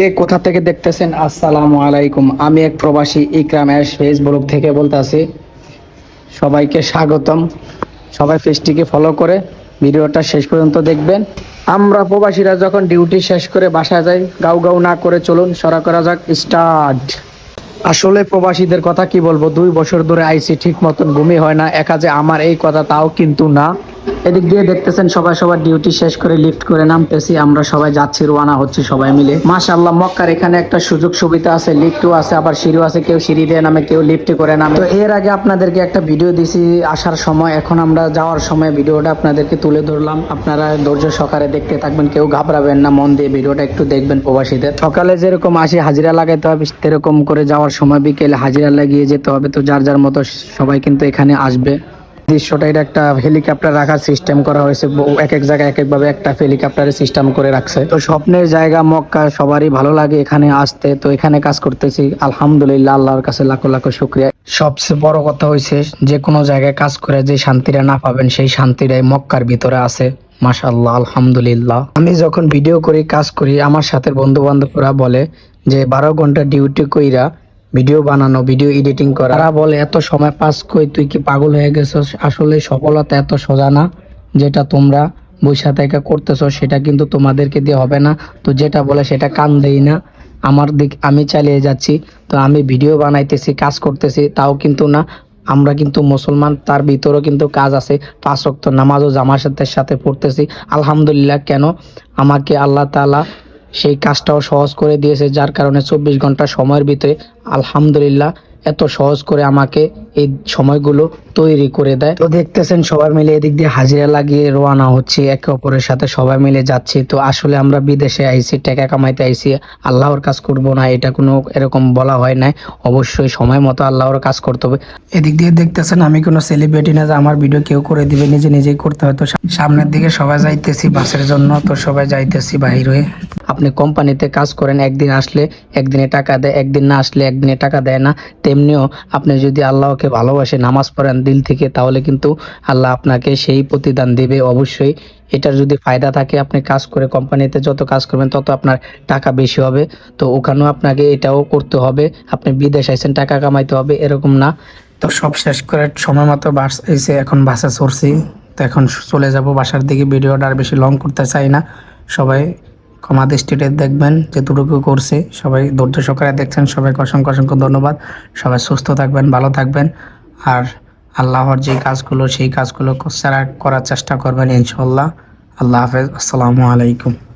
কে কোথা থেকে দেখতেছেন? আসসালামু আলাইকুম। আমি এক প্রবাসী, ইকরাম অ্যাশ ফেসবুক থেকে বলতেছি। সবাইকে স্বাগতম। সবাই পেজটিকে ফলো করে ভিডিওটা শেষ পর্যন্ত দেখবেন। আমরা প্রবাসীরা যখন ডিউটি শেষ করে বাসায় যাই, গাউ গাউ না করে চলুন সরা করা যাক স্টার্ট আসলে প্রবাসীদের কথা কি বলব? দুই বছর ধরে আইসি, ঠিক মতন ঘুমই হয় না। একা যে আমার এই কথা তাও কিন্তু না। এদিক দিয়ে দেখতেছেন সবাই সবার ডিউটি শেষ করে লিফট করে নামতেছি। আমরা সবাই যাচ্ছি, রোয়ানা হচ্ছে সবাই মিলে। মাশাআল্লাহ, মক্কার এখানে একটা সুযোগ সুবিধা আছে লিফটও আছে, আবার সিঁড়িও আছে, কেউ সিঁড়ি দিয়ে নামে, কেউ লিফটে করে নামে। তো এর আগে আপনাদেরকে একটা ভিডিও দিছি, আসার সময়, এখন আমরা যাওয়ার সময় ভিডিওটা আপনাদেরকে তুলে ধরলাম। আপনারা ধৈর্য সহকারে দেখতে থাকবেন, কেউ ঘাবড়াবেন না, মন দিয়ে ভিডিওটা একটু দেখবেন প্রবাসীদের। সকালে যেরকম আসি, হাজিরা লাগাইতে হবে, সেরকম করে যাওয়ার সময় বিকেলে হাজিরা লাগিয়ে যেতে হবে। তো যার যার মতো সবাই কিন্তু এখানে আসবে। দৃশ্যটা, এটা একটা হেলিকপ্টার রাখার সিস্টেম করা হয়েছে। এক এক জায়গায় এক একভাবে একটা হেলিকপ্টারের সিস্টেম করে রাখছে। তো স্বপ্নের জায়গা মক্কা, সবারই ভালো লাগে এখানে আসতে। তো এখানে কাজ করতেছি। আলহামদুলিল্লাহ, আল্লাহর কাছে লাখো লাখো শুক্রিয়া। সবচেয়ে বড় কথা হয়েছে যে কোনো জায়গায় কাজ করে যে শান্তিটা না পাবেন, সেই শান্তিটাই মক্কার ভিতরে আছে। মাশাল্লাহ আলহামদুলিল্লাহ। আমি যখন ভিডিও করি, কাজ করি, আমার সাথে বন্ধু বান্ধবরা বলে যে, বারো ঘণ্টা ডিউটি কইরা ভিডিও বানানো, ভিডিও এডিটিং করা। তারা বলে, এত সময় পাস কই? তুই কি পাগল হয়ে গেছিস? আসলে সফলতা এত সোজা না, যেটা তোমরা বৈশা থেকে করতেছ সেটা কিন্তু তোমাদেরকে দিয়ে হবে না। তো যেটা বলে, সেটা কান দেই না। আমার দিক, আমি চালিয়ে যাচ্ছি। তো আমি ভিডিও বানাইতেছি, কাজ করতেছি, তাও কিন্তু না। আমরা কিন্তু মুসলমান, তার ভিতরেও কিন্তু কাজ আছে। পাঁচ রক্ত নামাজও জামাতের সাথে পড়তেছি। আলহামদুলিল্লাহ, কেন? আমাকে আল্লাহ তাআলা সেই কাজটাও সহজ করে দিয়েছে, যার কারণে চব্বিশ ঘণ্টা সময়ের ভিতরে আলহামদুলিল্লাহ এত সহজ করে আমাকে এই সময়গুলো তৈরি করে দেয়। তো দেখতেছেন সবাই মিলে এদিক দিয়ে হাজিরা লাগিয়ে রোয়ানা হচ্ছে, একে অপরের সাথে সবাই মিলে যাচ্ছি। তো আসলে আমরা বিদেশে আইছি, টাকা কামাইতে আইছি, আল্লাহর কাজ করব না, এটা কোনো এরকম বলা হয় নাই। অবশ্যই সময় মতো আল্লাহর কাজ করতে হবে। এদিক দিয়ে দেখতেছেন আমি কোনো সেলিব্রিটি না, যে আমার ভিডিও কেউ করে দিবে, নিজে নিজেই করতে হয়। তো সামনের দিকে সবাই যাইতেছি বাসের জন্য, তো সবাই যাইতেছি বাহির হয়ে। আপনি কোম্পানিতে কাজ করেন, একদিন আসলে একদিনে টাকা দেয়, একদিন না আসলে একদিনে টাকা দেয় না। তেমনিও আপনি যদি আল্লাহকে ভালোবাসে, নামাজ পড়েন দিল থেকে, তাহলে কিন্তু আল্লাহ আপনাকে সেই প্রতিদান দেবে অবশ্যই। এটার যদি ফায়দা থাকে, আপনি কাজ করে কোম্পানিতে যত কাজ করবেন, তত আপনার টাকা বেশি হবে। তো ওখানেও আপনাকে এটাও করতে হবে। আপনি বিদেশ আইসেন, টাকা কামাইতে হবে, এরকম না। তো সব শেষ করে সময় মতো বাস এসে এখন বাসা চড়ছি। তো এখন চলে যাব বাসার দিকে, ভিডিওটা আর বেশি লং করতে চাই না। সবাই ক্ষমা দৃষ্টিতে দেখবেন যেটুকু করছে, সবাই ধৈর্য সহকারে দেখছেন, সবাইকে অসংখ্য অসংখ্য ধন্যবাদ। সবাই সুস্থ থাকবেন, ভালো থাকবেন। আর আল্লাহর যে কাজগুলো, সেই কাজগুলো করার চেষ্টা করবেন ইনশাল্লাহ আল্লাহ হাফেজ, আসসালামু আলাইকুম।